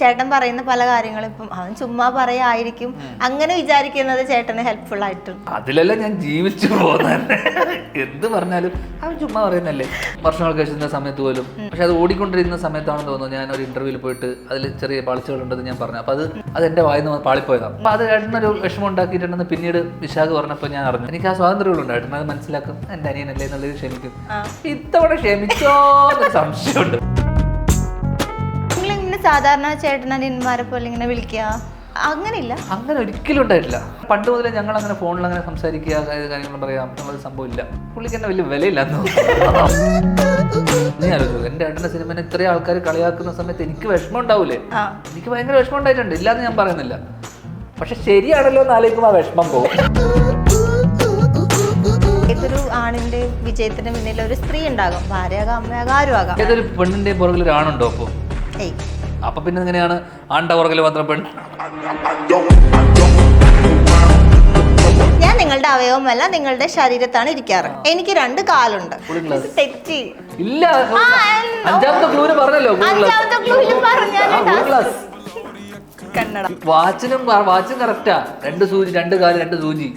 ചേട്ടൻ പറയുന്ന പല കാര്യങ്ങളും ഇപ്പം അവൻ ചുമ്മാ പറയായിരിക്കും. അങ്ങനെ വിചാരിക്കുന്നത് ചേട്ടന് ഹെൽപ്ഫുൾ ആയിട്ടും. അതിലല്ല ഞാൻ ജീവിച്ചു പോകുന്നതന്നെ എന്ത് പറഞ്ഞാലും അവൻ ചുമ്മാ പറയുന്നല്ലേ വർഷങ്ങൾക്ക് ശേഷം സമയത്ത് പോലും. പക്ഷെ അത് ഓടിക്കൊണ്ടിരുന്ന സമയത്താണെന്ന് തോന്നുന്നു. ഞാൻ ഒരു ഇന്റർവ്യൂവിൽ പോയിട്ട് അതിൽ ചെറിയ പാളിച്ചകളുണ്ടെന്ന് ഞാൻ പറഞ്ഞു. അപ്പൊ അത് അത് എന്റെ വായിന്ന് പാളിപ്പോയതാണ് അപ്പൊ അത് ഏട്ടനൊരു വിഷമം ഉണ്ടാക്കിയിട്ടുണ്ടെന്ന് പിന്നീട് വിശാഖ് പറഞ്ഞപ്പോൾ ഞാൻ അറിഞ്ഞു. എനിക്ക് ആ സ്വാതന്ത്ര്യമുണ്ട് ഏട്ടൻ അത് മനസ്സിലാക്കും. എന്റെ അനിയനല്ലേ എന്നുള്ളത് ക്ഷമിക്കും. ഇത്തവണ ക്ഷമിച്ചോ എന്നൊരു സംശയമുണ്ട്. ഇങ്ങനെ സാധാരണ ചേട്ടൻ അനിയന്മാരെ പോലെ ഇങ്ങനെ വിളിക്കുക. അങ്ങനെയില്ല. അങ്ങനെ ഒരിക്കലും ഉണ്ടായിട്ടില്ല. പണ്ട് മുതലേ ഞങ്ങൾ അങ്ങനെ ഫോണിൽ അങ്ങനെ സംസാരിക്കുക കാര്യങ്ങളും പറയാം നമ്മൾ സംഭവമില്ല. പുള്ളിക്ക് എന്നെ വലിയ വിലയില്ലാന്ന് നീ ആലോചിച്ചു എന്റെ ഏട്ടന്റെ സിനിമനെ ഇത്രയും ആൾക്കാർ കളിയാക്കുന്ന സമയത്ത് എനിക്ക് വിഷമം ഉണ്ടാവൂലേ? എനിക്ക് ഭയങ്കര വിഷമം ഉണ്ടായിട്ടുണ്ട്. ഇല്ലാന്ന് ഞാൻ പറയുന്നില്ല. പക്ഷെ ശരിയാണല്ലോ എന്ന് ആലോചിക്കുമ്പോൾ ആ വിഷമം പോകും. ഏതൊരു ആണിന്റെ വിജയത്തിന് പിന്നിൽ ഒരു സ്ത്രീ ഉണ്ടാകും. ഭാര്യയാകാം അമ്മയാകാം ആരും ആകാം ഏതൊരു പെണ്ണിന്റെ പുറകിൽ ഒരാണുണ്ടോ അപ്പോൾ? ഏയ്. അപ്പൊ പിന്നെ എങ്ങനെയാണ്? ആണ്ട പുറകിൽ മാത്രം പെണ്ണ് ഞാൻ നിങ്ങളുടെ അവയവമല്ല നിങ്ങളുടെ ശരീരത്താണ് ഇരിക്കാറ്. എനിക്ക് രണ്ട് കാലുണ്ട്. ഇത് തെറ്റി. ഇല്ല അഞ്ചാമത്തെ ക്ലൂര് പറഞ്ഞല്ലോ. അഞ്ചാമത്തെ ക്ലൂവിൽ Google കണ്ണട. വാച്ചിനും വാച്ചും കറക്റ്റാ രണ്ട് സൂചി രണ്ട് കാൽ രണ്ട് സൂചി.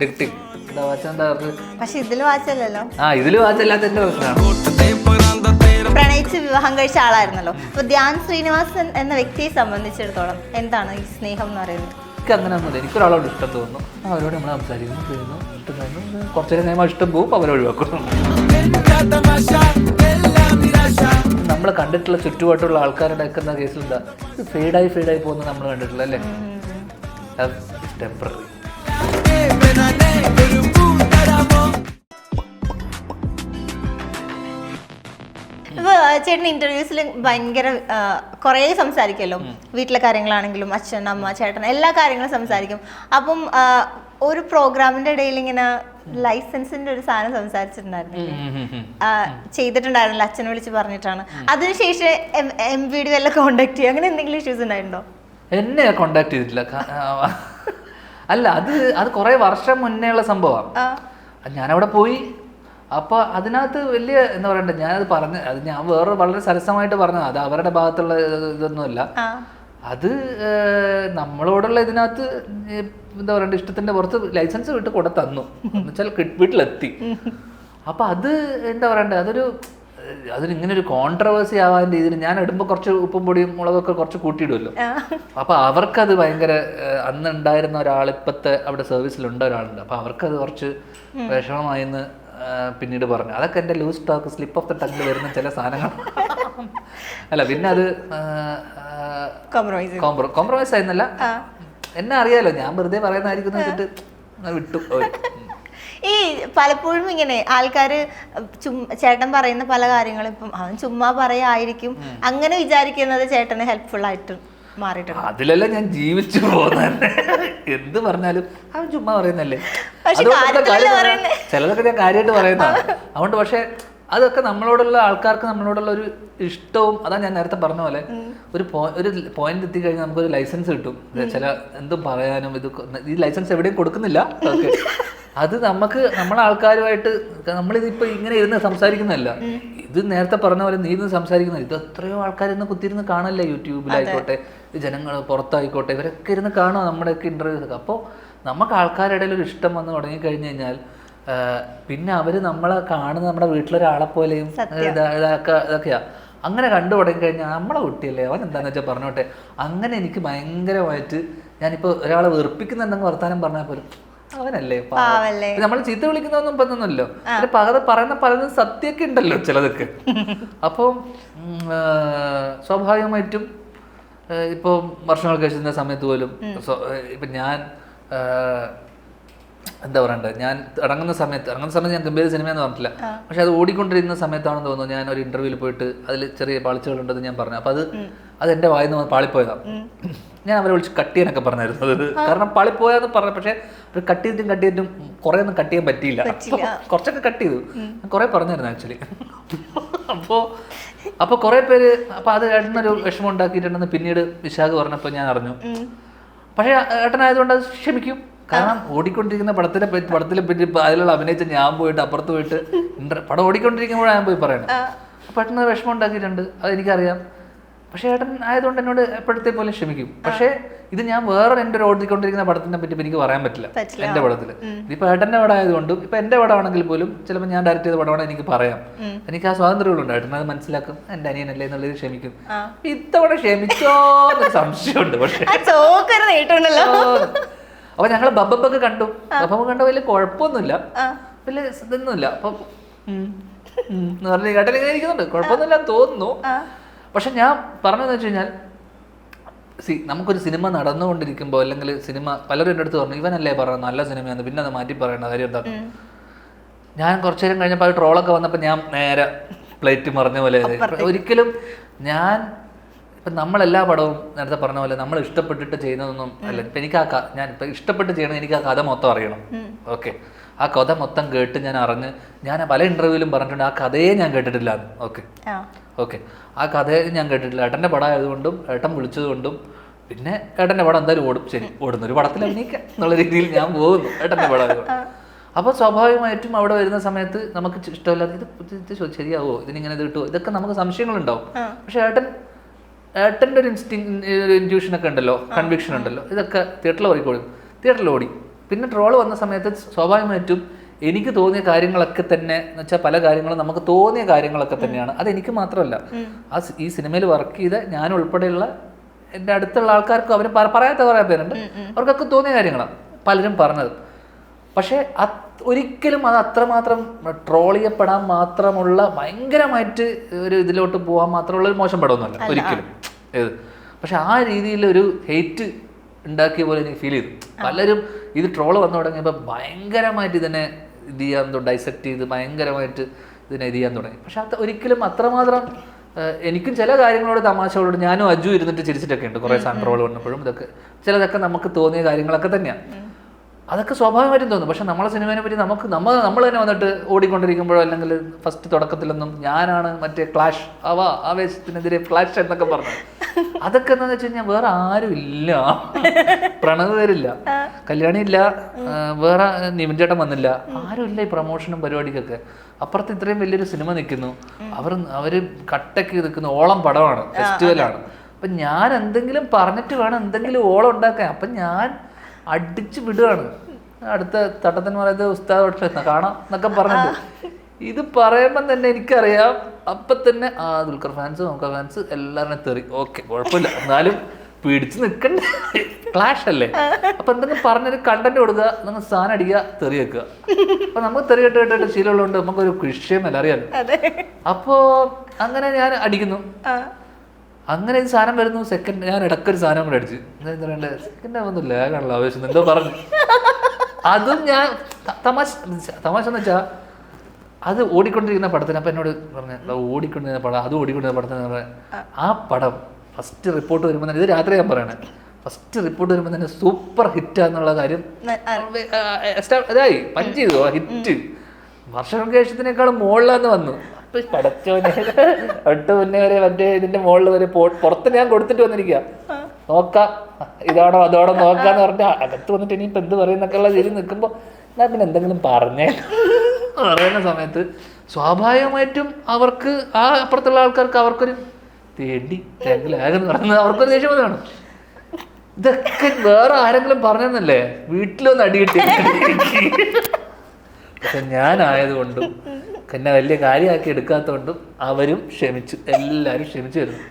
ടിക് ടിക് എന്താ വാച്ച്? എന്താ പറഞ്ഞത്? പക്ഷെ ഇതിൽ വാച്ചല്ലല്ലോ. ആ ഇതിൽ വാച്ചല്ലാത്ത എന്റെ പ്രശ്നമാണ് പ്രണയിച്ച് വിവാഹം കഴിച്ച ആളായിരുന്നല്ലോ. അപ്പൊ ധ്യാൻ ശ്രീനിവാസൻ എന്ന വ്യക്തിയെ സംബന്ധിച്ചിടത്തോളം എന്താണ് ഈ സ്നേഹം എന്ന് പറയുന്നത്? എനിക്ക് അങ്ങനെ ഒന്നുമില്ല. എനിക്കൊരാളോട് ഇഷ്ടം തോന്നുന്നു. അവരോട് നമ്മൾ സംസാരിക്കുന്നു ചെയ്യുന്നു ഇഷ്ടം തോന്നുന്നു കുറച്ചു നേരം കഴിയുമ്പോൾ ഇഷ്ടം പോകും അവരെ ഒഴിവാക്കുന്നു നമ്മൾ കണ്ടിട്ടുള്ള ചുറ്റുപാട്ടുള്ള ആൾക്കാരുടെ ഒക്കെ കേസിൽ എന്താ ഇത് ഫെയ്ഡായി ഫെയ്ഡായി പോകുന്നത് നമ്മൾ കണ്ടിട്ടില്ല അല്ലേ? ടെമ്പററി ചേട്ടൻ ഇന്റർവ്യൂസിൽ ഭയങ്കര കുറേ സംസാരിക്കുമല്ലോ. വീട്ടിലെ കാര്യങ്ങളാണെങ്കിലും അച്ഛൻ അമ്മ ചേട്ടൻ എല്ലാ കാര്യങ്ങളും സംസാരിക്കും. അപ്പം ഒരു പ്രോഗ്രാമിന്റെ ഇടയിൽ ഇങ്ങനെ ലൈസൻസിന്റെ ഒരു സാധനം സംസാരിച്ചിട്ടുണ്ടായിരുന്നു ചെയ്തിട്ടുണ്ടായിരുന്നില്ല? അച്ഛനെ വിളിച്ച് പറഞ്ഞിട്ടാണ്. അതിനുശേഷം എം വി ഡി വല്ല കോണ്ടാക്ട് ചെയ്യും? അങ്ങനെ എന്തെങ്കിലും ഇഷ്യൂസ് ഉണ്ടായിട്ടുണ്ടോ? എന്നെ കോണ്ടാക്ട് ചെയ്തിട്ടില്ല. അല്ല അത് അത് കുറെ വർഷം മുന്നേ ഉള്ള സംഭവമാണ് ഞാനവിടെ പോയി. അപ്പോൾ അതിനകത്ത് വലിയ എന്താ പറയണ്ടേ ഞാനത് പറഞ്ഞ അത് ഞാൻ വേറെ വളരെ സരസമായിട്ട് പറഞ്ഞത് അത് അവരുടെ ഭാഗത്തുള്ള ഇത് ഇതൊന്നുമല്ല അത് നമ്മളോടുള്ള ഇതിനകത്ത് എന്താ പറയണ്ട ഇഷ്ടത്തിന്റെ പുറത്ത് ലൈസൻസ് വിട്ട് കൊടു തന്നു. എന്നുവെച്ചാൽ വീട്ടിലെത്തി. അപ്പൊ അത് എന്താ പറയണ്ടേ അതൊരു അതിന് ഇങ്ങനെ ഒരു കോൺട്രവേഴ്സി ആവാൻ രീതിയിൽ ഞാൻ ഇടുമ്പോൾ കുറച്ച് ഉപ്പും പൊടിയും മുളകൊക്കെ കുറച്ച് കൂട്ടിയിടുമല്ലോ. അപ്പൊ അവർക്കത് ഭയങ്കര അന്ന് ഉണ്ടായിരുന്ന ഒരാൾ ഇപ്പത്തെ അവിടെ സർവീസിലുണ്ട് ഒരാളുണ്ട് അപ്പൊ അവർക്കത് കുറച്ച് വിഷമമായെന്ന് പിന്നീട് പറഞ്ഞു. അതൊക്കെ എന്റെ loose talk slip of the ടങ്ങിൽ വരുന്ന ചില സാധനങ്ങൾ അല്ല പിന്നെ അത് കോംപ്രമൈസ്. കോംപ്രമൈസ് ആയിരുന്നല്ല. എന്നെ അറിയാലോ ഞാൻ വെറുതെ പറയുന്നതായിരിക്കും വെച്ചിട്ട് വിട്ടു ഈ പലപ്പോഴും ഇങ്ങനെ ആൾക്കാർ ചേട്ടൻ പറയുന്ന പല കാര്യങ്ങളും ഇപ്പം അവൻ ചുമ്മാ പറയായിരിക്കും അങ്ങനെ വിചാരിക്കുന്നത് ചേട്ടന് ഹെൽപ്ഫുൾ ആയിട്ട് മാറിയിട്ടുണ്ട്. അതിലല്ല ഞാൻ ജീവിച്ചു പോകുന്ന എന്ത് പറഞ്ഞാലും അവൻ ചുമ്മാ പറയുന്നല്ലേ? ചിലതൊക്കെ ഞാൻ കാര്യമായിട്ട് പറയുന്നതാണ് അതുകൊണ്ട് പക്ഷേ അതൊക്കെ നമ്മളോടുള്ള ആൾക്കാർക്ക് നമ്മളോടുള്ള ഒരു ഇഷ്ടവും അതാ ഞാൻ നേരത്തെ പറഞ്ഞ പോലെ. ഒരു ഒരു പോയിന്റ് എത്തിക്കഴിഞ്ഞാൽ നമുക്കൊരു ലൈസൻസ് കിട്ടും. ചില എന്തും പറയാനും ഇത് ഈ ലൈസൻസ് എവിടെയും കൊടുക്കുന്നില്ല. ഓക്കെ അത് നമുക്ക് നമ്മളെ ആൾക്കാരുമായിട്ട് നമ്മളിതിപ്പോ ഇങ്ങനെ ഇരുന്ന് സംസാരിക്കുന്നതല്ല. ഇത് നേരത്തെ പറഞ്ഞ പോലെ നീ ഇരുന്ന് സംസാരിക്കുന്നത് ഇത് എത്രയോ ആൾക്കാർ ഇന്ന് കുത്തിയിരുന്ന് കാണല്ലേ യൂട്യൂബിലായിക്കോട്ടെ ജനങ്ങൾ പുറത്തായിക്കോട്ടെ ഇവരൊക്കെ ഇരുന്ന് കാണുക നമ്മുടെയൊക്കെ ഇന്റർവ്യൂസ് ഒക്കെ. അപ്പോൾ നമുക്ക് ആൾക്കാരുടെ ഇടയിൽ ഒരു ഇഷ്ടം വന്ന് തുടങ്ങി കഴിഞ്ഞു കഴിഞ്ഞാൽ പിന്നെ അവർ നമ്മളെ കാണുന്ന നമ്മുടെ വീട്ടിലൊരാളെ പോലെയും ഇതാ- ഇതാക്ക- ഇതൊക്കെയാ. അങ്ങനെ കണ്ടു തുടങ്ങി കഴിഞ്ഞാൽ നമ്മളെ കുട്ടിയല്ലേ അവൻ എന്താണെന്ന് വെച്ചാൽ പറഞ്ഞോട്ടെ. അങ്ങനെ എനിക്ക് ഭയങ്കരമായിട്ട് ഞാനിപ്പോൾ ഒരാളെ വെറുപ്പിക്കുന്നുണ്ടെന്ന് വർത്താനം പറഞ്ഞാൽ പോലും അവനല്ലേ? പാവല്ലേ. നമ്മൾ ചീത്ത വിളിക്കുന്നതൊന്നും പറ്റുന്നല്ലോ പകത് പറയുന്ന പലതും സത്യമൊക്കെ ഉണ്ടല്ലോ ചിലതൊക്കെ. അപ്പോൾ സ്വാഭാവികമായിട്ടും ഇപ്പോൾ വർഷങ്ങൾ കഴിച്ചിരുന്ന സമയത്ത് പോലും ഇപ്പൊ ഞാൻ എന്താ പറയണ്ട? ഞാൻ ഇറങ്ങുന്ന സമയത്ത് ഇറങ്ങുന്ന സമയത്ത് ഞാൻ ഗംഭീര സിനിമ എന്ന് പറഞ്ഞിട്ടില്ല പക്ഷെ അത് ഓടിക്കൊണ്ടിരുന്ന സമയത്താണെന്ന് തോന്നുന്നു ഞാൻ ഒരു ഇന്റർവ്യൂവിൽ പോയിട്ട് അതിൽ ചെറിയ പാളിച്ചകളുണ്ടെന്ന് ഞാൻ പറഞ്ഞു. അപ്പോൾ അത് അത് എന്റെ വായിന്ന് പാളിപ്പോയതാണ് ഞാൻ അവരെ വിളിച്ച് കട്ട് ചെയ്യാനൊക്കെ പറഞ്ഞായിരുന്നു. അത് കാരണം പാളിപ്പോയെന്ന് പറഞ്ഞു. പക്ഷേ ഒരു കട്ട് ചെയ്തിട്ടും കട്ട് ചെയ്തിട്ടും കുറേ ഒന്നും കട്ട് ചെയ്യാൻ പറ്റിയില്ല. കുറച്ചൊക്കെ കട്ട് ചെയ്തു. കുറെ പറഞ്ഞായിരുന്നു ആക്ച്വലി അപ്പോൾ അപ്പോൾ കുറേ പേര് അപ്പോൾ അത് ഏട്ടനൊരു വിഷമം ഉണ്ടാക്കിയിട്ടുണ്ടെന്ന് പിന്നീട് വിശാഖ് പറഞ്ഞപ്പോൾ ഞാൻ അറിഞ്ഞു. പക്ഷേ ഏട്ടനായതുകൊണ്ട് അത് ക്ഷമിക്കും. കാരണം ഓടിക്കൊണ്ടിരിക്കുന്ന പടത്തിനെ പറ്റി പടത്തിലെ പറ്റി അതിലുള്ള അഭിനയിച്ച ഞാൻ പോയിട്ട് അപ്പുറത്ത് പോയിട്ട് പടം ഓടിക്കൊണ്ടിരിക്കുമ്പോഴാണ് ഞാൻ പോയി പറയണത് അപ്പൊ പെട്ടെന്ന് വിഷമം ഉണ്ടാക്കിയിട്ടുണ്ട്. അത് എനിക്കറിയാം. പക്ഷേ ഏട്ടൻ ആയതുകൊണ്ട് എന്നോട് എപ്പോഴത്തെ പോലെ ക്ഷമിക്കും. പക്ഷേ ഇത് ഞാൻ വേറെ എന്റെ ഒരു ഓടിക്കൊണ്ടിരിക്കുന്ന പടത്തിനെ പറ്റി എനിക്ക് പറയാൻ പറ്റില്ല. എന്റെ എന്റെ പടത്തിൽ. ഇതിപ്പോൾ ഏട്ടന്റെ പടം ആയതുകൊണ്ടും ഇപ്പൊ എന്റെ പടമാണെങ്കിൽ പോലും ചിലപ്പോൾ ഞാൻ ഡയറക്റ്റ് ചെയ്ത പടമാണ് എനിക്ക് പറയാം. എനിക്ക് ആ സ്വാതന്ത്ര്യമുണ്ട്. ഏട്ടൻ അത് മനസ്സിലാക്കും. എന്റെ അനിയനല്ലേ എന്നുള്ളത് ക്ഷമിക്കും. ഇത്തവണ ക്ഷമിച്ചോ എന്നൊരു സംശയമുണ്ട് പക്ഷേ. അപ്പൊ ഞങ്ങൾ ബബ്ബൊക്കെ കണ്ടു. ബബ്ബൊക്കെ കണ്ട വലിയ കുഴപ്പമൊന്നുമില്ല. വലിയ ഇതൊന്നുമില്ല. അപ്പൊ പറഞ്ഞ് ഏട്ടൻ ഇങ്ങനെ ഇരിക്കുന്നുണ്ട്. കുഴപ്പമൊന്നുമില്ല തോന്നുന്നു. പക്ഷെ ഞാൻ പറഞ്ഞതെന്ന് വെച്ച് കഴിഞ്ഞാൽ സി നമുക്കൊരു സിനിമ നടന്നുകൊണ്ടിരിക്കുമ്പോൾ അല്ലെങ്കിൽ സിനിമ പലരും എന്റെ അടുത്ത് പറഞ്ഞു ഇവനല്ലേ പറയുന്നത് നല്ല സിനിമയാണ് പിന്നെ അത് മാറ്റി പറയണ കാര്യം എന്താ? ഞാൻ കുറച്ചു നേരം കഴിഞ്ഞപ്പോൾ അത് ട്രോളൊക്കെ വന്നപ്പോൾ ഞാൻ നേരെ പ്ലേറ്റ് മറിഞ്ഞ പോലെ ഒരിക്കലും ഞാൻ ഇപ്പം നമ്മളെല്ലാ പടവും നേരത്തെ പറഞ്ഞ പോലെ നമ്മൾ ഇഷ്ടപ്പെട്ടിട്ട് ചെയ്യുന്നതൊന്നും അല്ല. ഇപ്പം എനിക്ക് ആ ഞാൻ ഇപ്പം ഇഷ്ടപ്പെട്ട് ചെയ്യണം എനിക്ക് ആ കഥ മൊത്തം അറിയണം. ഓക്കെ. ആ കഥ മൊത്തം കേട്ട് ഞാൻ അറിഞ്ഞ് ഞാൻ പല ഇന്റർവ്യൂലും പറഞ്ഞിട്ടുണ്ട് ആ കഥയെ ഞാൻ കേട്ടിട്ടില്ല. ഓക്കെ. ഓക്കെ. ആ കഥയെ ഞാൻ കേട്ടിട്ടില്ല. ഏട്ടന്റെ പടം ആയതുകൊണ്ടും ഏട്ടൻ വിളിച്ചതുകൊണ്ടും പിന്നെ ഏട്ടന്റെ പടം എന്തായാലും ഓടും. ശരി ഓടുന്ന ഒരു പടത്തിൽ അഭിനയിക്കാം എന്നുള്ള രീതിയിൽ ഞാൻ പോകുന്നു ഏട്ടന്റെ പടം അപ്പോൾ സ്വാഭാവികമായിട്ടും അവിടെ വരുന്ന സമയത്ത് നമുക്ക് ഇഷ്ടമല്ലാത്ത ഇത് ശരിയാവോ? ഇതിനിങ്ങനെ ഇത് കിട്ടുമോ ഇതൊക്കെ നമുക്ക് സംശയങ്ങളുണ്ടാവും. പക്ഷെ ഏട്ടൻ ഏട്ടന്റെ ഒരു ഇൻസ്റ്റിങ് ഇന്റ്യൂഷൻ ഒക്കെ ഉണ്ടല്ലോ കൺവിക്ഷൻ ഉണ്ടല്ലോ. ഇതൊക്കെ തിയേറ്ററിൽ ഓടിക്കോളും. തിയേറ്ററിൽ ഓടി. പിന്നെ ട്രോൾ വന്ന സമയത്ത് സ്വാഭാവികമായിട്ടും എനിക്ക് തോന്നിയ കാര്യങ്ങളൊക്കെ തന്നെ എന്ന് വെച്ചാൽ പല കാര്യങ്ങളും നമുക്ക് തോന്നിയ കാര്യങ്ങളൊക്കെ തന്നെയാണ്. അത് എനിക്ക് മാത്രമല്ല. ആ ഈ സിനിമയിൽ വർക്ക് ചെയ്ത ഞാൻ ഉൾപ്പെടെയുള്ള എന്റെ അടുത്തുള്ള ആൾക്കാർക്കും അവർ പറയാത്ത കുറേ പേരുണ്ട്. അവർക്കൊക്കെ തോന്നിയ കാര്യങ്ങളാണ് പലരും പറഞ്ഞത്. പക്ഷേ അത് ഒരിക്കലും അത് അത്രമാത്രം ട്രോൾ ചെയ്യപ്പെടാൻ മാത്രമുള്ള ഭയങ്കരമായിട്ട് ഒരു ഇതിലോട്ട് പോകാൻ മാത്രമുള്ള ഒരു മോശം പടമൊന്നുമല്ല. ഒരിക്കലും. ഏത്? പക്ഷെ ആ രീതിയിൽ ഒരു ഹെയ്റ്റ് ഉണ്ടാക്കിയ പോലെ എനിക്ക് ഫീൽ ചെയ്തു. പലരും ഇത് ട്രോൾ വന്നു തുടങ്ങിയപ്പോൾ ഭയങ്കരമായിട്ട് ഇതിനെ ഇത് ചെയ്യാൻ ഡൈസെക്ട് ചെയ്ത് ഭയങ്കരമായിട്ട് ഇതിനെ ഇത് ചെയ്യാൻ തുടങ്ങി. പക്ഷെ അത് ഒരിക്കലും അത്രമാത്രം എനിക്കും ചില കാര്യങ്ങളോട് തമാശകളോട് ഞാനും അജു ഇരുന്നിട്ട് ചിരിച്ചിട്ടൊക്കെ ഉണ്ട് കുറേ സാധനം ട്രോൾ വന്നപ്പോഴും ഇതൊക്കെ ചിലതൊക്കെ നമുക്ക് തോന്നിയ കാര്യങ്ങളൊക്കെ തന്നെയാണ് അതൊക്കെ സ്വാഭാവികമായിട്ടും തോന്നും. പക്ഷെ നമ്മളെ സിനിമയെ പറ്റി നമുക്ക് നമ്മൾ നമ്മൾ തന്നെ വന്നിട്ട് ഓടിക്കൊണ്ടിരിക്കുമ്പോഴോ അല്ലെങ്കിൽ ഫസ്റ്റ് തുടക്കത്തിലൊന്നും ഞാനാണ് മറ്റേ ക്ലാഷ് അവ ആവേശത്തിനെതിരെ ഫ്ലാഷ് എന്നൊക്കെ പറഞ്ഞു. അതൊക്കെ എന്താണെന്ന് വെച്ച് കഴിഞ്ഞാൽ വേറെ ആരും ഇല്ല. പ്രണവ് കല്യാണി ഇല്ല. വേറെ നിവിൻ ചേട്ടൻ വന്നില്ല. ആരും ഇല്ല ഈ പ്രൊമോഷനും പരിപാടിക്കൊക്കെ. അപ്പുറത്ത് ഇത്രയും വലിയൊരു സിനിമ നിൽക്കുന്നു. അവർ അവർ കട്ടക്ക് നിൽക്കുന്ന ഓളം പടമാണ് ഫെസ്റ്റിവലാണ്. അപ്പൊ ഞാൻ എന്തെങ്കിലും പറഞ്ഞിട്ട് വേണം എന്തെങ്കിലും ഓളം ഉണ്ടാക്കാൻ. അപ്പൊ ഞാൻ അടിച്ചു വിടുകയാണ് അടുത്ത തട്ടത്തൻ പറയുന്നത് ഉസ്താദ് പക്ഷേ കാണാം എന്നൊക്കെ പറഞ്ഞിട്ട്. ഇത് പറയുമ്പം തന്നെ എനിക്കറിയാം. അപ്പൊ തന്നെ ആ ദുൽഖർ ഫാൻസ് നോക്ക ഫാൻസ് എല്ലാവരും തെറി. ഓക്കെ കുഴപ്പമില്ല. എന്നാലും പിടിച്ച് നിൽക്കണ്ട ക്ലാഷ് അല്ലേ? അപ്പൊ എന്തെങ്കിലും പറഞ്ഞൊരു കണ്ടന്റ് കൊടുക്കുക. നിങ്ങൾ സാധനം അടിക്കുക തെറി വെക്കുക. അപ്പൊ നമുക്ക് തെറി കേട്ട് കേട്ടിട്ട് ശീലമുള്ളതുകൊണ്ട് നമുക്കൊരു വിഷയമല്ല അറിയാലോ? അപ്പോ അങ്ങനെ ഞാൻ അടിക്കുന്നു. അങ്ങനെ ഈ സാധനം വരുന്നു. സെക്കൻഡ് ഞാൻ ഇടക്കൊരു സാധനം കൂടെ അടിച്ച്. എന്താ പറയണ്ടേ? സെക്കൻഡ് ആവുന്നില്ല. ലാഗാണല്ലോ ആവശ്യം എന്തോ പറഞ്ഞു. അതും ഞാൻ തമാശ തമാശ എന്ന് വെച്ചാൽ അത് ഓടിക്കൊണ്ടിരിക്കുന്ന പടത്തിന് അപ്പം എന്നോട് പറഞ്ഞു "എടാ, ഓടിക്കൊണ്ടിരുന്ന പടം അത് ഓടിക്കൊണ്ടിരുന്ന പടത്തിന് പറഞ്ഞ ആ. പടം ഫസ്റ്റ് റിപ്പോർട്ട് വരുമ്പോൾ തന്നെ ഇത് രാത്രി ഞാൻ പറയണേ ഫസ്റ്റ് റിപ്പോർട്ട് വരുമ്പോൾ തന്നെ സൂപ്പർ ഹിറ്റ് ഹിറ്റാന്നുള്ള കാര്യം ഇതായി പഞ്ച് ചെയ്തു ഹിറ്റ് വർഷങ്ങൾക്കേഷത്തിനേക്കാളും മുകളിലാന്ന് വന്നു. പടച്ചോനെ തൊട്ട് മുന്നേ വരെ മറ്റേ ഇതിന്റെ മുകളിൽ വരെ പുറത്ത് ഞാൻ കൊടുത്തിട്ട് വന്നിരിക്കുക നോക്കാം. ഇതാണോ അതോടോ നോക്കാന്ന് പറഞ്ഞ അകത്ത് വന്നിട്ട് ഇനിയിപ്പോ എന്ത് പറയുന്നൊക്കെ ഉള്ള രീതി നിൽക്കുമ്പോ ഞാൻ പിന്നെ എന്തെങ്കിലും പറഞ്ഞേ. പറയുന്ന സമയത്ത് സ്വാഭാവികമായിട്ടും അവർക്ക് ആ അപ്പുറത്തുള്ള ആൾക്കാർക്ക് അവർക്കൊരു തേണ്ടി ലാഗെന്ന് പറയുന്നത് അവർക്കൊരു ദേഷ്യം വന്നതാണ് ഇതൊക്കെ വേറെ ആരെങ്കിലും പറഞ്ഞെന്നല്ലേ? വീട്ടിലൊന്ന് അടി കിട്ടി. പക്ഷെ ഞാനായതുകൊണ്ടും എന്നെ വലിയ കാര്യമാക്കി എടുക്കാത്തതുകൊണ്ടും അവരും ക്ഷമിച്ചു എല്ലാവരും ക്ഷമിച്ചു വരുന്നു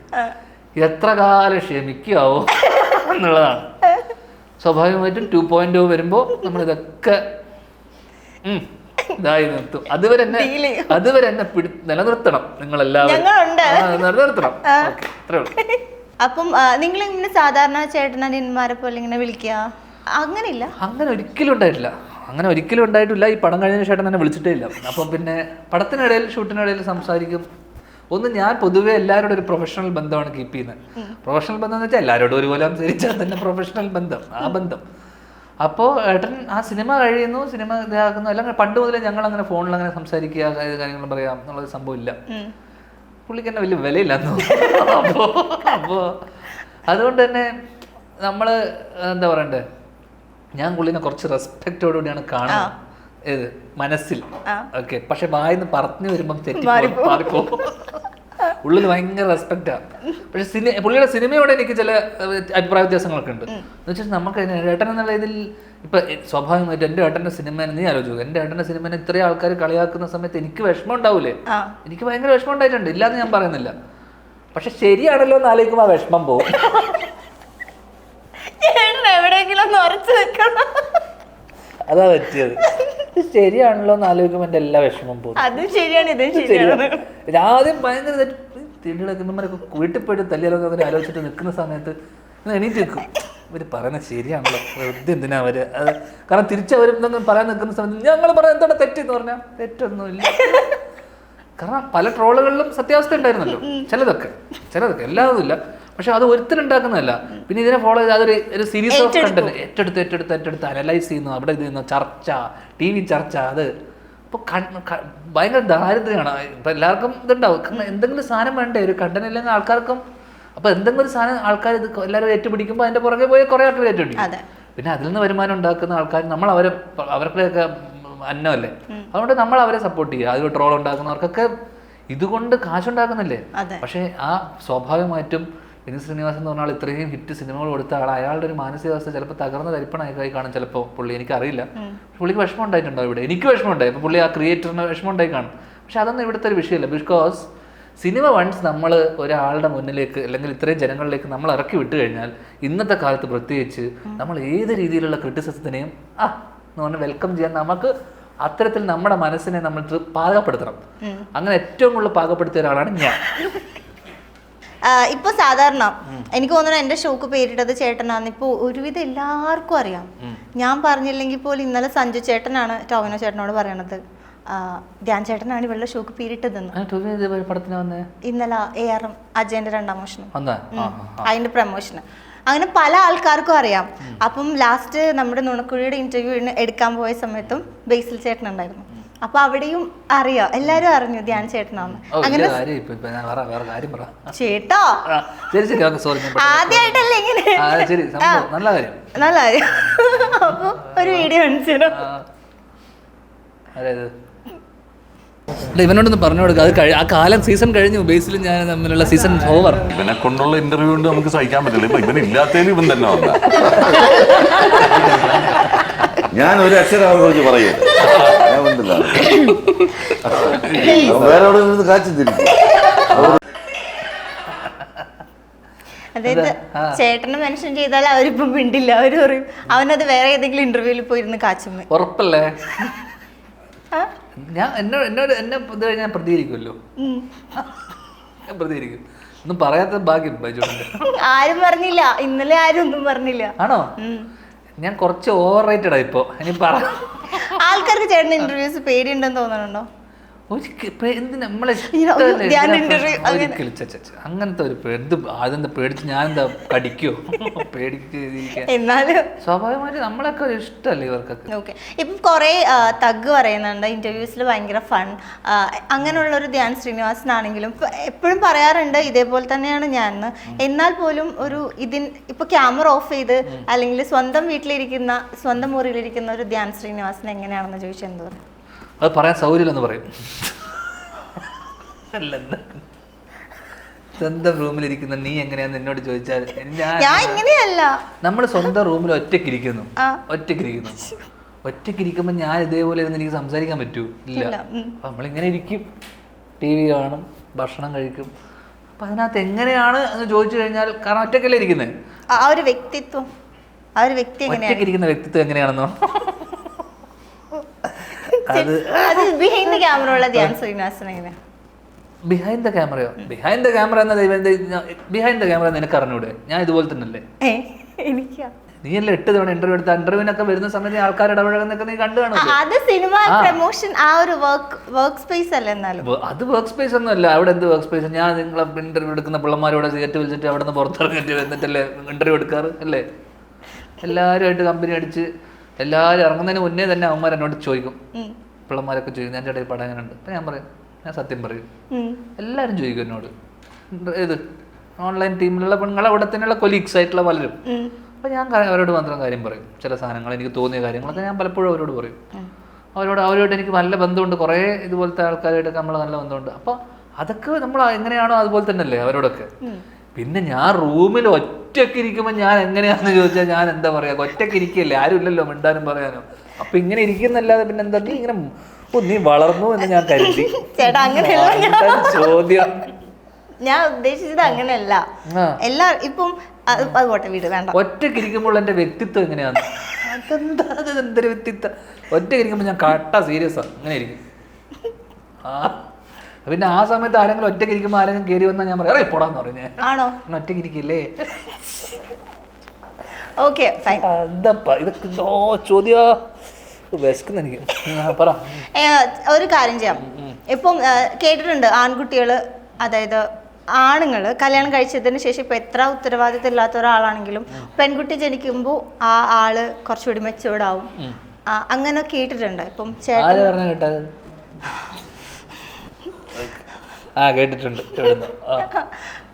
എത്ര കാലം ക്ഷമിക്കാവോ? എന്നുള്ളതാണ്. സ്വാഭാവികമായിട്ടും ടു പോയിന്റ് വരുമ്പോ വരുമ്പോൾ നമ്മൾ ഇതൊക്കെ ഉം, ഇതായി നിർത്തും. അതുവരെ എന്നെ അതുവരെ എന്നെ പിടി നിലനിർത്തണം നിങ്ങൾ എല്ലാവരും. നിലനിർത്തണം. ഓക്കെ അത്രേ ഉള്ളൂ. അപ്പം നിങ്ങൾ ഇങ്ങനെ സാധാരണ ചേട്ടനന്മാരെ പോലെ ഇങ്ങനെ വിളിക്കുക അങ്ങനെയില്ല? അങ്ങനെ ഒരിക്കലും ഉണ്ടായിട്ടില്ല. അങ്ങനെ ഒരിക്കലും ഉണ്ടായിട്ടില്ല. ഈ പടം കഴിഞ്ഞ ശേഷം തന്നെ വിളിച്ചിട്ടേ ഇല്ല. അപ്പം പിന്നെ പടത്തിനിടയിൽ ഷൂട്ടിനിടയിൽ സംസാരിക്കും. ഒന്ന് ഞാൻ പൊതുവേ എല്ലാവരോടും ഒരു പ്രൊഫഷണൽ ബന്ധമാണ് കീപ്പ് ചെയ്യുന്നത്. പ്രൊഫഷണൽ ബന്ധം എന്ന് വെച്ചാൽ എല്ലാവരോടും ഒരുപോലെ സംസാരിച്ചാൽ തന്നെ പ്രൊഫഷണൽ ബന്ധം ആ ബന്ധം. അപ്പോൾ ഏട്ടൻ ആ സിനിമ കഴിയുന്നു സിനിമ ഇതാക്കുന്നു അല്ലെങ്കിൽ പണ്ട് മുതലേ ഞങ്ങൾ അങ്ങനെ ഫോണിൽ അങ്ങനെ സംസാരിക്കുക കാര്യങ്ങൾ പറയാം എന്നുള്ള സംഭവം ഇല്ല. പുള്ളിക്ക് തന്നെ വലിയ വിലയില്ലാന്ന് അപ്പോൾ അപ്പോൾ അതുകൊണ്ട് തന്നെ നമ്മൾ എന്താ പറയണ്ടേ? ഞാൻ പുള്ളിനെ കുറച്ച് റെസ്പെക്റ്റോടുകൂടിയാണ് കാണുന്നത്. ഏത്? മനസ്സിൽ. ഓക്കെ. പക്ഷെ വായിന്ന് പറഞ്ഞു വരുമ്പം തെറ്റി ഉള്ളിൽ ഭയങ്കര ആ. പക്ഷെ സിനിമ പുള്ളിയുടെ സിനിമയോടെ എനിക്ക് ചില അഭിപ്രായ വ്യത്യാസങ്ങളൊക്കെ ഉണ്ട്. എന്ന് വെച്ചാൽ നമുക്ക് ഏട്ടൻ എന്നുള്ള ഇതിൽ ഇപ്പൊ സ്വാഭാവികമായിട്ട് എന്റെ ഏട്ടന്റെ സിനിമ നീ ആലോചിച്ചു. എന്റെ ഏട്ടന്റെ സിനിമനെ ഇത്രയും ആൾക്കാർ കളിയാക്കുന്ന സമയത്ത് എനിക്ക് വിഷമം ഉണ്ടാവൂലേ? എനിക്ക് ഭയങ്കര വിഷമം ഉണ്ടായിട്ടുണ്ട്. ഇല്ലാന്ന് ഞാൻ പറയുന്നില്ല. പക്ഷെ ശരിയാണല്ലോ എന്ന് ആലോചിക്കുമ്പോൾ ആ വിഷമം പോകും എവിടെയെങ്കിലും ഒന്ന് ഉറച്ചു നിൽക്കണം. അതാ പറ്റിയത്. ശരിയാണല്ലോ എന്ന് ആലോചിക്കുമ്പോൾ എന്റെ എല്ലാ വിഷമം പോകും. അതും ശരിയാണ് ഇതും ശരിയാണ്. ഇത് ആദ്യം ഭയങ്കര തെണ്ടികളൊക്കെ ഇവന്മാരൊക്കെ വീട്ടിൽ പോയിട്ട് തല്ലിയാലൊക്കെ അതിനെ ആലോചിച്ചിട്ട് നിൽക്കുന്ന സമയത്ത് ഇന്ന് എണീറ്റ് നിൽക്കും ഇവർ പറയുന്നത് ശരിയാണല്ലോ. വെറുതെ എന്തിനാ അവർ? അത് കാരണം തിരിച്ച് അവർ എന്തെങ്കിലും പറയാൻ നിൽക്കുന്ന സമയത്ത് ഞങ്ങൾ പറയാൻ എന്താണ് തെറ്റെന്ന് പറഞ്ഞാൽ തെറ്റൊന്നുമില്ല. കാരണം പല ട്രോളുകളിലും സത്യാവസ്ഥ ഉണ്ടായിരുന്നല്ലോ. ചിലതൊക്കെ. ചിലതൊക്കെ. എല്ലാതും ഇല്ല പക്ഷെ അത് ഒരുത്തരുണ്ടാക്കുന്നതല്ല. പിന്നെ ഇതിനെ ഫോളോ ചെയ്ത് അതൊരു ഒരു സീരീസ് ഓഫ് കണ്ടന്റ് ഏറ്റെടുത്ത് ഏറ്റെടുത്ത് ഏറ്റെടുത്ത് അനലൈസ് ചെയ്യുന്നു. അവിടെ ഇത് ചെയ്യുന്നു. ചർച്ച ടി വി ചർച്ച അത്. ഇപ്പോൾ ഭയങ്കര ദാരിദ്ര്യമാണ്. ഇപ്പം എല്ലാവർക്കും ഇതുണ്ടാവും. കാരണം എന്തെങ്കിലും സാധനം വേണ്ടേ? ഒരു കണ്ടന്റ് ഇല്ലെങ്കിൽ ആൾക്കാർക്കും അപ്പോൾ എന്തെങ്കിലും ഒരു സാധനം ആൾക്കാർ ഇത് എല്ലാവരും ഏറ്റുപിടിക്കുമ്പോൾ അതിന്റെ പുറകെ പോയി കുറേ ആൾക്കാർ ഏറ്റുപിടിക്കും. പിന്നെ അതിൽ നിന്ന് വരുമാനം ഉണ്ടാക്കുന്ന ആൾക്കാർ നമ്മൾ അവരെ അവർക്കൊക്കെ അന്നമല്ലേ? അതുകൊണ്ട് നമ്മൾ അവരെ സപ്പോർട്ട് ചെയ്യുക. അത് ട്രോൾ ഉണ്ടാക്കുന്നവർക്കൊക്കെ ഇതുകൊണ്ട് കാശുണ്ടാക്കുന്നില്ലേ? പക്ഷേ ആ സ്വാഭാവികമായിട്ടും വിനീത് ശ്രീനിവാസൻ എന്ന് പറഞ്ഞാൽ ഇത്രയും ഹിറ്റ് സിനിമകൾ കൊടുത്ത ആൾ അയാളുടെ ഒരു മാനസികാവസ്ഥ ചിലപ്പോൾ തകർന്ന തരിപ്പണായി കാണും ചിലപ്പോൾ പുള്ളി. എനിക്കറിയില്ല. പുള്ളിക്ക് വിഷമം ഉണ്ടായിട്ടുണ്ടോ ഇവിടെ? എനിക്ക് വിഷമം ഉണ്ടായി അപ്പോൾ പുള്ളി ആ ക്രിയേറ്ററിന് വിഷമം ഉണ്ടായി കാണും. പക്ഷെ അതൊന്നും ഇവിടുത്തെ ഒരു വിഷയമല്ല. ബിക്കോസ് സിനിമ വൺസ് നമ്മൾ ഒരാളുടെ മുന്നിലേക്ക് അല്ലെങ്കിൽ ഇത്രയും ജനങ്ങളിലേക്ക് നമ്മൾ ഇറക്കി വിട്ടു കഴിഞ്ഞാൽ ഇന്നത്തെ കാലത്ത് പ്രത്യേകിച്ച് നമ്മൾ ഏത് രീതിയിലുള്ള ക്രിറ്റിസിസത്തിനെയും ആ എന്ന് പറഞ്ഞ് വെൽക്കം ചെയ്യാൻ നമുക്ക് അത്തരത്തിൽ നമ്മുടെ മനസ്സിനെ നമ്മൾ പാകപ്പെടുത്തണം. അങ്ങനെ ഏറ്റവും കൂടുതൽ പാകപ്പെടുത്തിയ ഒരാളാണ് ഞാൻ. ഇപ്പൊ സാധാരണ എനിക്ക് തോന്നുന്നു എന്റെ ഷോക്ക് പേരിട്ടത് ചേട്ടനാന്ന്. ഇപ്പൊ ഒരുവിധം എല്ലാവർക്കും അറിയാം. ഞാൻ പറഞ്ഞില്ലെങ്കിൽ പോലും ഇന്നലെ സഞ്ജു ചേട്ടനാണ് ടോവിനോ ചേട്ടനോട് പറയണത്. ധ്യാൻ ചേട്ടനാണ് ഇവളുടെ ഷോക്ക് പേരിട്ടതെന്ന്. ഇന്നലെ എ ആർ എം അജയന്റെ രണ്ടാം മോഷണം. അതിന്റെ പ്രമോഷന് അങ്ങനെ പല ആൾക്കാർക്കും അറിയാം. അപ്പം ലാസ്റ്റ് നമ്മുടെ നുണക്കുഴിയുടെ ഇന്റർവ്യൂ എടുക്കാൻ പോയ സമയത്തും ബേസിൽ ചേട്ടൻ ഉണ്ടായിരുന്നു. അപ്പൊ അവിടെയും അറിയോ? എല്ലാരും അറിഞ്ഞു ധ്യാൻ ചേട്ടനാന്ന്. ചേട്ടോ? ആദ്യമായിട്ടല്ലേ ഇങ്ങനെ? നല്ല കാര്യം. അപ്പൊ ഒരു വീഡിയോ കാണിച്ചു അല്ല ഇവനോടൊന്ന് പറഞ്ഞു കൊടുക്കുക അത് കഴി- ആ കാലം സീസൺ കഴിഞ്ഞു ബേസിൽ ഞാൻ തമ്മിലുള്ള സീസൺ ഓവർ ഇവനെ കൊണ്ടുള്ള ഇന്റർവ്യൂ കൊണ്ട് നമുക്ക് സഹിക്കാൻ പറ്റില്ല. ഇപ്പൊ ഇവൻ ഇല്ലാത്തതിന് ഇവൻ തന്നെ വന്ന. ഞാൻ ഒരു അക്ഷരം കുറിച്ച് പറയൂ. ഞാൻ അവൻ വേറെ അവിടെ നിന്ന് കാച്ചു തിരിച്ചു അതായത് ചേട്ടനെ മെൻഷൻ ചെയ്താൽ അവരിപ്പം മിണ്ടില്ല. അവർ പറയും അവനത് വേറെ ഏതെങ്കിലും ഇന്റർവ്യൂവിൽ പോയിരുന്ന് കാച്ചുമ്മ ഉറപ്പല്ലേ? ഞാൻ എന്നോട് എന്നോട് എന്നെ ഇത് കഴിഞ്ഞാൽ ഞാൻ പ്രതികരിക്കുമല്ലോ. ഞാൻ പ്രതികരിക്കും. ഒന്നും പറയാത്ത ഭാഗ്യം ആരും പറഞ്ഞില്ല. ഇന്നലെ ആരും ഒന്നും പറഞ്ഞില്ല. ആണോ? ഞാൻ കുറച്ച് ഓവർ റേറ്റഡാ ഇപ്പോ. ഇനി പറ. ആൾക്കാർക്ക് ചേട്ടൻ ഇന്റർവ്യൂസ് പേടിയുണ്ടെന്ന് തോന്നുന്നുണ്ടോ അങ്ങനത്തെ ഒരു എന്ത് അതെന്താ പേടിച്ച് ഞാൻ എന്താ കടിക്കോ എന്നാലും സ്വാഭാവികമായിട്ട് നമ്മളൊക്കെ ഒരു ഇഷ്ടമല്ലേ ഇവർക്കൊക്കെ? ഓക്കെ. ഇപ്പം കുറേ തഗ് പറയുന്നുണ്ട്. ഇന്റർവ്യൂസിൽ ഭയങ്കര ഫൺ. അങ്ങനെയുള്ള ഒരു ധ്യാൻ ശ്രീനിവാസനാണെങ്കിലും ഇപ്പൊ എപ്പോഴും പറയാറുണ്ട് ഇതേപോലെ തന്നെയാണ് ഞാൻ. എന്നാൽ പോലും ഒരു ഇതിൻ ഇപ്പൊ ക്യാമറ ഓഫ് ചെയ്ത് അല്ലെങ്കിൽ സ്വന്തം വീട്ടിലിരിക്കുന്ന സ്വന്തം മുറിയിലിരിക്കുന്ന ഒരു ധ്യാൻ ശ്രീനിവാസൻ എങ്ങനെയാണെന്ന് ചോദിച്ചെന്തോ അത് പറയാൻ സൗകര്യമില്ലെന്ന് പറയും. അല്ലെന്ന് സ്വന്തം റൂമിലിരിക്കുന്ന? നീ എങ്ങനെയാന്ന് എന്നോട് ചോദിച്ചാൽ ഞാൻ ഞാൻ ഇങ്ങനെയല്ല. നമ്മൾ സ്വന്തം റൂമിൽ ഒറ്റക്കിരിക്കുന്നു ഒറ്റക്കിരിക്കുന്നു ഒറ്റക്കിരിക്കുമ്പോൾ ഞാൻ ഇതേപോലെ ഇരുന്ന് എനിക്ക് സംസാരിക്കാൻ പറ്റൂ? ഇല്ല. അപ്പൊ നമ്മളിങ്ങനെ ഇരിക്കും. ടി വി കാണും ഭക്ഷണം കഴിക്കും. അപ്പൊ അതിനകത്ത് എങ്ങനെയാണ് എന്ന് ചോദിച്ചു കഴിഞ്ഞാൽ കാരണം ഒറ്റക്കല്ലേ ഇരിക്കുന്നത് ആ ഒരു വ്യക്തിത്വം. ആ ഒരു വ്യക്തി ഒറ്റക്കിരിക്കുന്ന വ്യക്തിത്വം എങ്ങനെയാണെന്നോ? ബിഹൈൻഡ് ക്യാമറ ഉള്ള ധ്യാൻ ശ്രീനിവാസൻ ബിഹൈൻഡ് ദ ക്യാമറയോ ബിഹൈൻഡ് ദ ക്യാമറ എന്ന ബിഹൈൻഡ് ദ ക്യാമറ നിനക്ക് അറിഞ്ഞൂടെ? ഞാൻ ഇതുപോലെ തന്നെയല്ലേ? എനിക്കാ. നീയല്ലേ എട്ട് തവണ ഇന്റർവ്യൂ എടുത്ത ഇന്റർവ്യൂവിനൊക്കെ വരുന്ന സമയത്ത് ആൾക്കാർ ഇടപഴകുന്നൊക്കെ നീ കണ്ടു അത് സിനിമ പ്രൊമോഷൻ ആ ഒരു വർക്ക് വർക്ക് സ്പേസ് അല്ല എന്നാലും. അത് വർക്ക് സ്പേസ് ഒന്നും അല്ല. അവിടെ എന്ത് വർക്ക് സ്പേസ് ഞാൻ നിങ്ങളെ ഇന്റർവ്യൂ എടുക്കുന്ന പിള്ളമാരോടെ സിഗരറ്റ് വലിച്ചിട്ട് അവിടെ നിന്ന് പുറത്തിറങ്ങിയിട്ട് വന്നിട്ടല്ലേ ഇന്റർവ്യൂ എടുക്കാറ്? അല്ലേ? എല്ലാവരുമായിട്ട് കമ്പനി അടിച്ച് എല്ലാവരും ഇറങ്ങുന്നതിന് മുന്നേ തന്നെ അവന്മാർ എന്നോട് ചോദിക്കും. പിള്ളമാരൊക്കെ ചോദിക്കും ഞാൻ ചേട്ടാ ഈ പടം എങ്ങനെയുണ്ട്? അപ്പം ഞാൻ പറയും ഞാൻ സത്യം പറയും. എല്ലാവരും ചോദിക്കും എന്നോട്. ഇത് ഓൺലൈൻ ടീമിലുള്ള പെണ്ണുങ്ങൾ അവിടെ തന്നെയുള്ള കൊലീഗ്സ് ആയിട്ടുള്ള പലരും. അപ്പം ഞാൻ അവരോട് മാത്രം കാര്യം പറയും. ചില സാധനങ്ങൾ എനിക്ക് തോന്നിയ കാര്യങ്ങളൊക്കെ ഞാൻ പലപ്പോഴും അവരോട് പറയും. അവരോട് അവരോട് എനിക്ക് നല്ല ബന്ധമുണ്ട്. കുറേ ഇതുപോലത്തെ ആൾക്കാരായിട്ടൊക്കെ നമ്മൾ നല്ല ബന്ധമുണ്ട്. അപ്പോൾ അതൊക്കെ നമ്മൾ എങ്ങനെയാണോ അതുപോലെ തന്നെയല്ലേ അവരോടൊക്കെ. പിന്നെ ഞാൻ റൂമിൽ ഒറ്റയ്ക്ക് ഇരിക്കുമ്പോൾ ഞാൻ എങ്ങനെയാന്ന് ചോദിച്ചാൽ ഞാൻ എന്താ പറയാ ഒറ്റയ്ക്ക് ഇരിക്കല്ലേ? ആരും ഇല്ലല്ലോ മിണ്ടാനും പറയാനും. അപ്പൊ ഇങ്ങനെ ഇരിക്കുന്നല്ലാതെ പിന്നെ എന്താ നീ ഇങ്ങനെ ഓ നീ വളർന്നു എന്ന് ഞാൻ കരുതി. ചേട്ടാ അങ്ങനെയല്ല. ഞാൻ ചോദ്യം. ഞാൻ ഉദ്ദേശിച്ചത് അങ്ങനെയല്ല. എല്ലാ ഇപ്പം അത് അത് പോട്ടെ വീട് വേണ്ട. ഒറ്റയ്ക്ക് ഇരിക്കുമ്പോൾ എന്റെ വ്യക്തിത്വം എങ്ങനെയാണ്? അതെന്താ അതെന്തൊരു വ്യക്തിത്വം? ഒറ്റയ്ക്ക് ഇരിക്കുമ്പോൾ ഞാൻ കട്ട സീരിയസ് ആണ് അങ്ങനെ ഇരിക്കും. ആ. പിന്നെ ആ സമയത്ത് ആരെങ്കിലും ഒറ്റയ്ക്ക് ഇരിക്കുമ്പോൾ ആരെങ്കിലും കയറി വന്നാൽ ഞാൻ പറയാം "എറങ്ങി പോടാന്ന് പറഞ്ഞു ആണോ? ഒറ്റയ്ക്ക് ഇരിക്കില്ലേ ഓക്കെ എന്താ ഇതൊക്കെ ചോദ്യ? വിശക്കുന്ന എനിക്ക്. പറ. ഒരു കാര്യം ചെയ്യാം. ഇപ്പം കേട്ടിട്ടുണ്ട് ആൺകുട്ടികൾ അതായത് ആണുങ്ങൾ കല്യാണം കഴിച്ചതിന് ശേഷം ഇപ്പൊ എത്ര ഉത്തരവാദിത്തം ഇല്ലാത്ത ഒരാളാണെങ്കിലും പെൺകുട്ടി ജനിക്കുമ്പോൾ ആ ആൾ കുറച്ചുകൂടി മെച്ചൂർഡ് അങ്ങനെ കേട്ടിട്ടുണ്ട്. ഇപ്പം ചേട്ടൻ ആ കേട്ടിട്ടുണ്ട് ആ.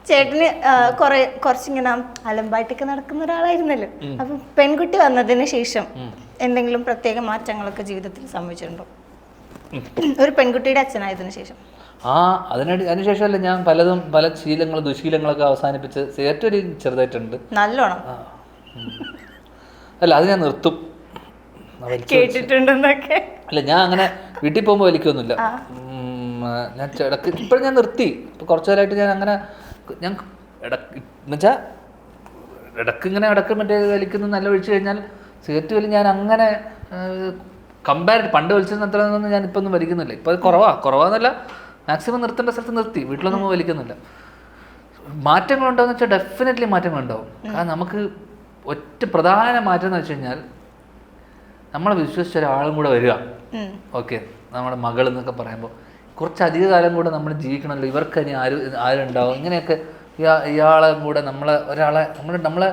ചേട്ടന് കൊറേ കൊറച്ചിങ്ങനെ അലമ്പായിട്ടൊക്കെ നടക്കുന്ന ഒരാളായിരുന്നല്ലോ. അപ്പൊ പെൺകുട്ടി വന്നതിന് ശേഷം എന്തെങ്കിലും പ്രത്യേക മാറ്റങ്ങളൊക്കെ ജീവിതത്തിൽ സംഭവിച്ചിട്ടുണ്ടോ? ഒരു പെൺകുട്ടിയുടെ അച്ഛനായതിനു ശേഷം. ആ അതിനായിട്ട് അതിനുശേഷമല്ല ഞാൻ പലതും പല ശീലങ്ങളും ദുശീലങ്ങളൊക്കെ അവസാനിപ്പിച്ച് ഏറ്റവും ചെറുതായിട്ടുണ്ട്. നല്ലോണം. ആ. ഉം. അല്ല അത് ഞാൻ നിർത്തും. ആ, കേട്ടിട്ടുണ്ടെന്നൊക്കെ. അല്ല ഞാൻ അങ്ങനെ വീട്ടിൽ പോകുമ്പോൾ വലിക്കൊന്നുമില്ല. ഉം, ഞാൻ ഇടയ്ക്ക് ഇപ്പോഴും ഞാൻ നിർത്തി. ഇപ്പോൾ കുറച്ച് കാലമായിട്ട് ഞാൻ അങ്ങനെ ഞാൻ ഇടയ്ക്ക് എന്നുവെച്ചാൽ ഇടയ്ക്ക് ഇങ്ങനെ ഇടയ്ക്ക് മറ്റേ വലിക്കുന്ന നല്ല ഒഴിച്ചു കഴിഞ്ഞാൽ സിഗരറ്റ് വലി ഞാൻ അങ്ങനെ കമ്പയർ പണ്ട് വലിച്ചിരുന്ന അത്ര ഒന്നും ഞാൻ ഇപ്പം ഒന്നും വലിക്കുന്നില്ല. ഇപ്പോൾ അത് കുറവാ. കുറവാന്നല്ല മാക്സിമം നിർത്തേണ്ട സ്ഥലത്ത് നിർത്തി. വീട്ടിലൊന്നും വലിക്കുന്നില്ല. മാറ്റങ്ങളുണ്ടോയെന്ന് വെച്ചാൽ ഡെഫിനറ്റ്ലി മാറ്റങ്ങളുണ്ടാവും. കാരണം നമുക്ക് ഒറ്റ പ്രധാന മാറ്റം എന്ന് വെച്ച് കഴിഞ്ഞാൽ നമ്മളെ വിശ്വസിച്ച ഒരാളും കൂടെ വരിക. ഓക്കെ. നമ്മുടെ മകൾ എന്നൊക്കെ പറയുമ്പോൾ കുറച്ച് അധിക കാലം കൂടെ നമ്മൾ ജീവിക്കണമല്ലോ. ഇവർക്ക് ഇനി ആര് ആരുണ്ടാവും? ഇങ്ങനെയൊക്കെ ഇയാ ഇയാളെ കൂടെ നമ്മളെ ഒരാളെ നമ്മൾ നമ്മളെ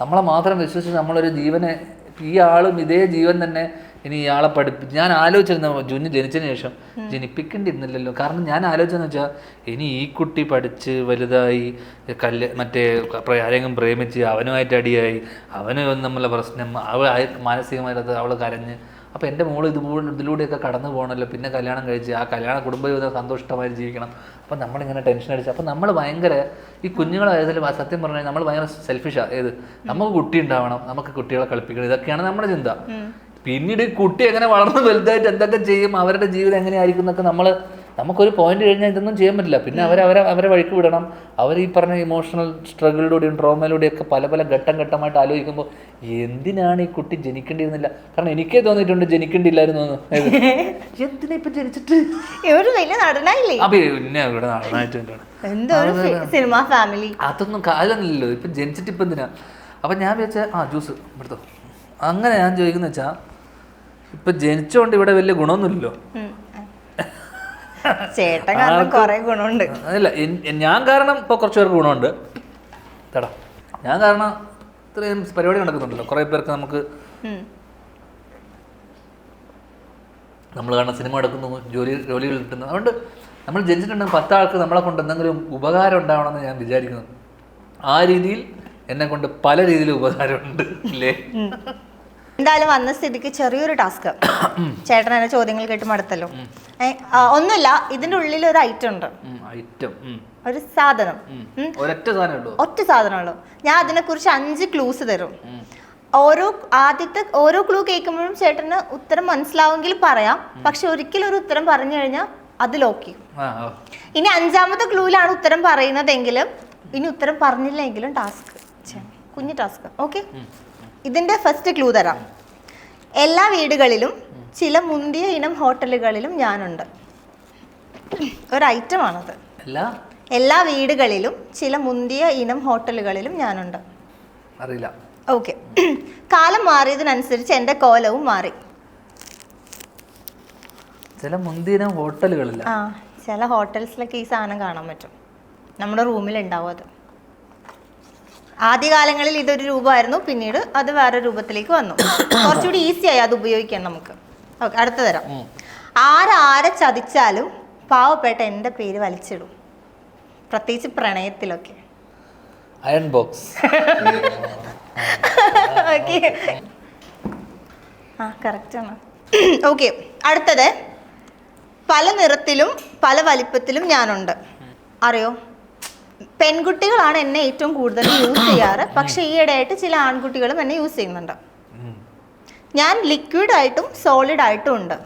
നമ്മളെ മാത്രം വിശ്വസിച്ച് നമ്മളൊരു ജീവനെ ഈ ആളും ഇതേ ജീവൻ തന്നെ ഇനി ഇയാളെ പഠിപ്പി ഞാൻ ആലോചിച്ചിരുന്ന ജുനി ജനിച്ചതിന് ശേഷം ജനിപ്പിക്കേണ്ടിയിരുന്നില്ലല്ലോ കാരണം ഞാൻ ആലോചിച്ചെന്ന് വെച്ചാൽ ഇനി ഈ കുട്ടി പഠിച്ച് വലുതായി കല്ല് മറ്റേ ആരെങ്കിലും പ്രേമിച്ച് അവനുമായിട്ട് അടിയായി അവന് തമ്മിലുള്ള പ്രശ്നം അവൾ മാനസികമായിട്ട് അവൾ കരഞ്ഞ് അപ്പോൾ എന്റെ മോൾ ഇതുപോലെ ഇതിലൂടെയൊക്കെ കടന്നു പോകണമല്ലോ പിന്നെ കല്യാണം കഴിച്ച് ആ കല്യാണ കുടുംബ ജീവിതം സന്തോഷമായി ജീവിക്കണം. അപ്പോൾ നമ്മളിങ്ങനെ ടെൻഷൻ അടിച്ച് അപ്പോൾ നമ്മൾ ഭയങ്കര ഈ കുഞ്ഞുങ്ങളായതിൽ സത്യം പറഞ്ഞാൽ നമ്മൾ ഭയങ്കര സെൽഫിഷാണ് ഏത്? നമുക്ക് കുട്ടി ഉണ്ടാവണം നമുക്ക് കുട്ടികളെ കളിപ്പിക്കണം ഇതൊക്കെയാണ് നമ്മുടെ ചിന്ത. പിന്നീട് ഈ കുട്ടി എങ്ങനെ വളർന്ന് വലുതായിട്ട് എന്തൊക്കെ ചെയ്യും അവരുടെ ജീവിതം എങ്ങനെയായിരിക്കും എന്നൊക്കെ നമ്മൾ നമുക്കൊരു പോയിന്റ് കഴിഞ്ഞാൽ ഇതൊന്നും ചെയ്യാൻ പറ്റില്ല. പിന്നെ അവർ അവരെ അവരെ വഴിക്ക് വിടണം. അവർ ഈ പറഞ്ഞ ഇമോഷണൽ സ്ട്രഗിളിലൂടെയും ട്രോമയിലൂടെയും ഒക്കെ പല പല ഘട്ടം ഘട്ടമായിട്ട് ആലോചിക്കുമ്പോൾ എന്തിനാണ് ഈ കുട്ടി ജനിക്കേണ്ടിയിരുന്നില്ല? കാരണം എനിക്കേ തോന്നിയിട്ടുണ്ട് ജനിക്കേണ്ടില്ലായിരുന്നു. ഏത്? എന്തിനാ ഇപ്പൊ ജനിച്ചിട്ട്? ഒരു വലിയ നടനായില്ലേ? അപ്പൊ പിന്നെ ഇവിടെ നടനായിട്ടുണ്ട് എന്തോ ഒരു സിനിമ ഫാമിലി അതൊന്നും കാലൊന്നുമില്ലല്ലോ ഇപ്പം ജനിച്ചിട്ട് ഇപ്പം എന്തിനാ? അപ്പം ഞാൻ വിചാരിച്ച ആ ജ്യൂസ് ഇവിടുത്തെ. അങ്ങനെ ഞാൻ ചോദിക്കുന്ന വെച്ചാൽ ഇപ്പം ജനിച്ചോണ്ട് ഇവിടെ വലിയ ഗുണമൊന്നുമില്ലല്ലോ. ചേട്ടൻ കാരണം കുറെ ഗുണമുണ്ട്. അല്ല ഞാൻ കാരണം ഇപ്പോൾ കുറച്ച് പേർക്ക് ഗുണമുണ്ട്. തടാ ഞാൻ കാരണം ഇത്രയും പരിപാടി നടക്കുന്നുണ്ടല്ലോ. കുറേ പേർക്ക് നമുക്ക് നമ്മൾ കാണുന്ന സിനിമ എടുക്കുന്നു ജോലി ജോലികൾ കിട്ടുന്നു. അതുകൊണ്ട് നമ്മൾ ജനിച്ചിട്ടുണ്ടെങ്കിൽ പത്ത് ആൾക്ക് നമ്മളെ കൊണ്ട് എന്തെങ്കിലും ഉപകാരം ഉണ്ടാവണമെന്ന് ഞാൻ വിചാരിക്കുന്നു. ആ രീതിയിൽ എന്നെ കൊണ്ട് പല രീതിയിലും ഉപകാരമുണ്ട്. ഇല്ലേ? എന്തായാലും വന്ന സ്ഥിതിക്ക് ചെറിയൊരു ടാസ്ക്. ചേട്ടൻ എന്നെ ചോദ്യങ്ങൾ കേട്ട് മടുത്തല്ലോ. ഒന്നുമില്ല ഇതിന്റെ ഉള്ളിൽ ഒരു ഐറ്റം ഉണ്ട്. ഐറ്റം ഒരു സാധനം. ഒറ്റ ഒറ്റ സാധനമുള്ളൂ. ഞാൻ അതിനെ കുറിച്ച് അഞ്ച് ക്ലൂസ് തരും. ഓരോ ആദ്യത്തെ ഓരോ ക്ലൂ കേൾക്കുമ്പോഴും ചേട്ടന് ഉത്തരം മനസ്സിലാവുമെങ്കിൽ പറയാം. പക്ഷെ ഒരിക്കലും ഒരു ഉത്തരം പറഞ്ഞു കഴിഞ്ഞാൽ അത് ലോക്കി. ഇനി അഞ്ചാമത്തെ ക്ലൂയിലാണ് ഉത്തരം പറയുന്നതെങ്കിലും ഇനി ഉത്തരം പറഞ്ഞില്ലെങ്കിലും ടാസ്ക് കുഞ്ഞു ടാസ്ക് ഓക്കെ ഇതിന്റെ ഫസ്റ്റ് ക്ലൂ തരാം. എല്ലാ വീടുകളിലും ചില മുന്തിയ ഇനം ഹോട്ടലുകളിലും ഞാനുണ്ട്. ഒരു ഐറ്റമാണത് എല്ലാ വീടുകളിലും ചില മുന്തിയ ഇനം ഹോട്ടലുകളിലും ഞാനുണ്ട്. അറിയില്ല. ഓക്കെ കാലം മാറിയതിനനുസരിച്ച് എന്റെ കോലവും മാറി. ചില മുന്തിയ ഹോട്ടലുകളിൽ ആ ചില ഹോട്ടൽസിലൊക്കെ ഈ സാധനം കാണാൻ പറ്റും. നമ്മുടെ റൂമിൽ ഉണ്ടാവും അത്. ആദ്യകാലങ്ങളിൽ ഇതൊരു രൂപമായിരുന്നു പിന്നീട് അത് വേറെ രൂപത്തിലേക്ക് വന്നു. കുറച്ചുകൂടി ഈസി ആയി അത് ഉപയോഗിക്കാൻ നമുക്ക്. ഓക്കെ അടുത്ത തരാം. ആരാരെ ചതിച്ചാലും പാവപ്പെട്ട എന്റെ പേര് വലിച്ചിടും. പ്രത്യേകിച്ച് പ്രണയത്തിലൊക്കെ. Iron box okay. ആ കറക്റ്റ് ആണ്. ഓക്കെ അടുത്തത്. പല നിറത്തിലും പല വലിപ്പത്തിലും ഞാനുണ്ട്. അറിയോ? പെൺകുട്ടികളാണ് എന്നെ ഏറ്റവും കൂടുതൽ യൂസ് ചെയ്യാറ്. പക്ഷെ ഈയിടെയായിട്ട് ചില ആൺകുട്ടികളും എന്നെ യൂസ് ചെയ്യുന്നുണ്ട്. ഞാൻ ലിക്വിഡ് ആയിട്ടും സോളിഡ് ആയിട്ടും ഉണ്ട്.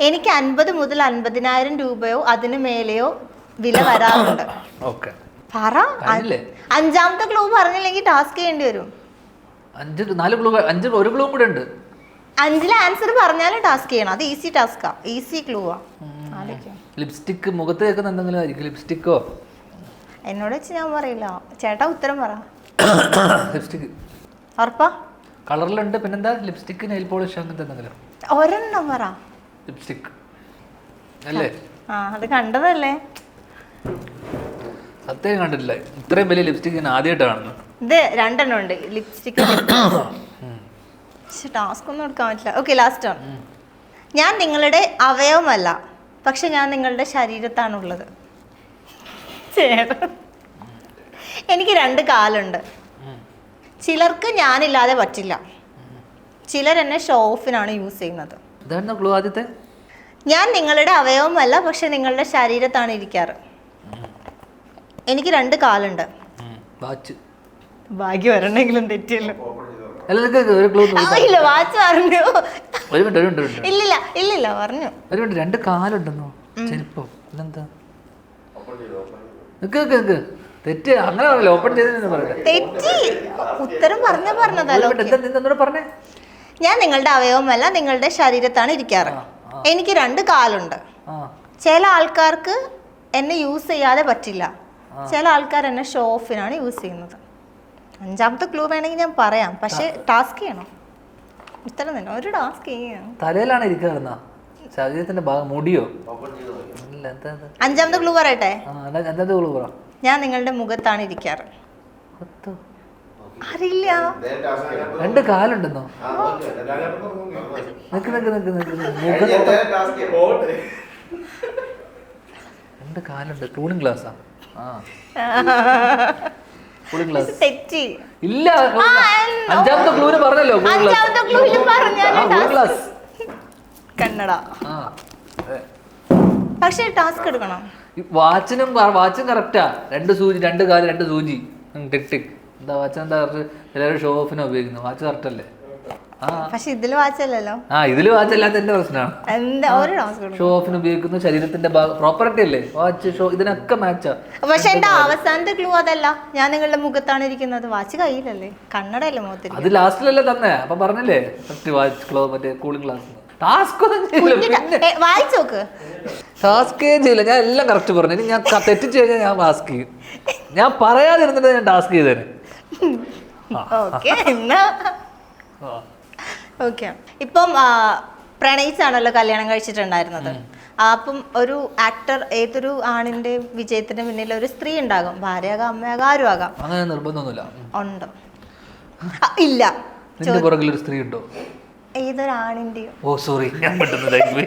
എനിക്ക് അൻപത് മുതൽ അൻപതിനായിരം രൂപയോ അതിനു മേലെയോ വില വരാറുണ്ട്. പറ. അഞ്ചാമത്തെ ക്ലൂ പറഞ്ഞില്ലെങ്കിൽ ടാസ്ക് ചെയ്യേണ്ടി വരും. അഞ്ച് നാല് ക്ലൂ അഞ്ച് ഒരു ക്ലൂ കൂടെ ഉണ്ട്. അഞ്ചിലെ ആൻസർ പറഞ്ഞാലും ടാസ്ക് ചെയ്യണം. അത് ഈസി ടാസ്കാ ഈസി ക്ലൂ ആ. ലിപ്സ്റ്റിക് മുഖത്ത് കേൾക്കുന്ന എന്തെങ്കിലും ആയിരിക്കും. ലിപ്സ്റ്റിക്കോ എന്നോട് വെച്ച് ഞാൻ പറയില്ല. ചേട്ടാ ഉത്തരം പറ. ലിപ്സ്റ്റിക് ഉറപ്പാ? കളറിലുണ്ട്. പിന്നെന്താ? ലിപ്സ്റ്റിക് നെയിൽ പോളിഷ് അങ്ങനത്തെ എന്തെങ്കിലും. ഒരെണ്ണം പറ. ലിപ്സ്റ്റിക് അല്ലേ? ആ അത് കണ്ടതല്ലേ? സത്യം കണ്ടിട്ടില്ല. ഇത്രയും വലിയ ലിപ്സ്റ്റിക് ഞാൻ ആദ്യമായിട്ട് കാണുന്നത്. ഇത് രണ്ടെണ്ണം ഉണ്ട്. ലിപ്സ്റ്റിക് ടാസ്ക് ഒന്നും എടുക്കാൻ പറ്റില്ല. ഓക്കെ ലാസ്റ്റ് ആണ് ഞാൻ നിങ്ങളുടെ അവയവമല്ല. പക്ഷെ ഞാൻ നിങ്ങളുടെ ശരീരത്താണുള്ളത്. എനിക്ക് രണ്ട് കാലുണ്ട്. ചിലർക്ക് ഞാനില്ലാതെ പറ്റില്ല. ചിലർ എന്നെ ഷോ ഓഫിനാണ് യൂസ് ചെയ്യുന്നത്. ക്ലൂ ആദ്യത്തെ? ഞാൻ നിങ്ങളുടെ അവയവമല്ല പക്ഷെ നിങ്ങളുടെ ശരീരത്താണ് ഇരിക്കാറ്. എനിക്ക് രണ്ട് കാലുണ്ട്. വാച്ച്. ഭാഗ്യം വരണമെങ്കിലും തെറ്റിയല്ലോ. അല്ല ഒരു ക്ലൂ ആ, ഇല്ല വാച്ച് പറഞ്ഞു. ഇല്ലില്ല ഇല്ലില്ല പറഞ്ഞു. രണ്ട് കാലുണ്ടെന്നോ? ചെരുപ്പോ? ഇതെന്താ? നിക്ക് നിക്ക് നിക്ക്. തെറ്റ്. അങ്ങനെ പറയല്ലോ ഓപ്പൺ പറയട്ടെ തെറ്റി. ഉത്തരം പറഞ്ഞ ഒരു പറഞ്ഞതല്ലോ മിനിറ്റ് എന്നോട് പറഞ്ഞേ? ഞാൻ നിങ്ങളുടെ അവയവമല്ല നിങ്ങളുടെ ശരീരത്താണ് ഇരിക്കാറ്. എനിക്ക് രണ്ട് കാലുണ്ട്. ചില ആൾക്കാർക്ക് എന്നെ യൂസ് ചെയ്യാതെ പറ്റില്ല. ചില ആൾക്കാർ എന്നെ ഷോ ഓഫിനാണ് യൂസ് ചെയ്യുന്നത്. അഞ്ചാമത്തെ ക്ലൂ വേണമെങ്കിൽ ഞാൻ പറയാം. പക്ഷെ ടാസ്ക് ചെയ്യണം. ഉത്തരം തന്നെ. ഒരു ടാസ്ക് ചെയ്യണം. തലയിലാണ് ഇരിക്കാറുന്ന ശരീരത്തിന്റെ ഭാഗം മുടിയോ? അഞ്ചാമത്തെ ക്ലൂ പറയട്ടെ? ഞാൻ നിങ്ങളുടെ മുഖത്താണ് ഇരിക്കാറ്? അറിയില്ല. രണ്ട് കാലുണ്ടെന്നോ? നിക്ക് നിക്ക് നിക്ക് നിക്ക് രണ്ട് കാലുണ്ട്. കൂളിംഗ് ഗ്ലാസ്സാ ആ? കൂളിംഗ് ഗ്ലാസ് തെറ്റി. ഇല്ല അഞ്ചാമത്തെ ക്ലൂന് പറഞ്ഞല്ലോ കൂളിംഗ് ഗ്ലാസ് അഞ്ചാമത്തെ പക്ഷെ ടാസ്ക് എടുക്കണം? വാച്ചിനും വാച്ചും കറക്റ്റാ രണ്ട് സൂചി രണ്ട് കാൽ രണ്ട് സൂചി. ടിക് ടിക് എന്താ വാച്ച്? എന്താ കറക്റ്റ് എല്ലാവരും ഷോ ഓഫിനാ ഉപയോഗിക്കുന്നത് വാച്ച് കറക്റ്റ് അല്ലേ? പക്ഷെ ഇതിൽ വാച്ചല്ലല്ലോ ആ ഇതിൽ വാച്ച് അല്ലാത്ത എന്റെ പ്രശ്നമാണ് എന്താ? ഒരു ടാസ്ക് ഷോ ഓഫിന് ഉപയോഗിക്കുന്ന ശരീരത്തിന്റെ പ്രോപ്പർട്ടി അല്ലേ? വാച്ച് ഷോ ഇതിനൊക്കെ മാച്ചാ പക്ഷെ എന്റെ അവസാനത്തെ ക്ലൂ അതല്ല. ഞാൻ നിങ്ങളുടെ മുഖത്താണ് ഇരിക്കുന്നത്. വാച്ച് കയ്യിലല്ലേ? കണ്ണടയല്ലേ മുഖത്തിൽ അത് ലാസ്റ്റിലല്ലേ തന്നെ? അപ്പൊ പറഞ്ഞല്ലേ? ഫസ്റ്റ് വാച്ച് ക്ലോ മറ്റേ കൂളിംഗ് ഗ്ലാസ് ടാസ്ക് വായിച്ചു നോക്ക്. ടാസ്കേ ചെയ്യില്ല ഞാൻ എല്ലാം കറക്റ്റ് പറഞ്ഞു. ഇനി ഞാൻ തെറ്റിച്ച് കഴിഞ്ഞാൽ ഞാൻ ടാസ്ക് ചെയ്യും. ഞാൻ പറയാതിരുന്നിട്ട് ഞാൻ ടാസ്ക് ചെയ്തേനെ. ഓക്കെ ഇപ്പം പ്രണയിച്ചാണല്ലോ കല്യാണം കഴിച്ചിട്ടുണ്ടായിരുന്നത്. അപ്പം ഒരു ആക്ടർ ഏതൊരു ആണിന്റെ വിജയത്തിന് പിന്നിൽ ഒരു സ്ത്രീ ഉണ്ടാകും. ഭാര്യയാകാം അമ്മയാകാം ആരും ആകാം അങ്ങനെ നിർബന്ധമൊന്നുമില്ല. ഉണ്ടോ? ഇല്ല. സ്ത്രീ ഉണ്ടോ? ഏതൊരാണിന്റെയോ? ഓ സോറി ഞാൻ പെട്ടെന്ന്.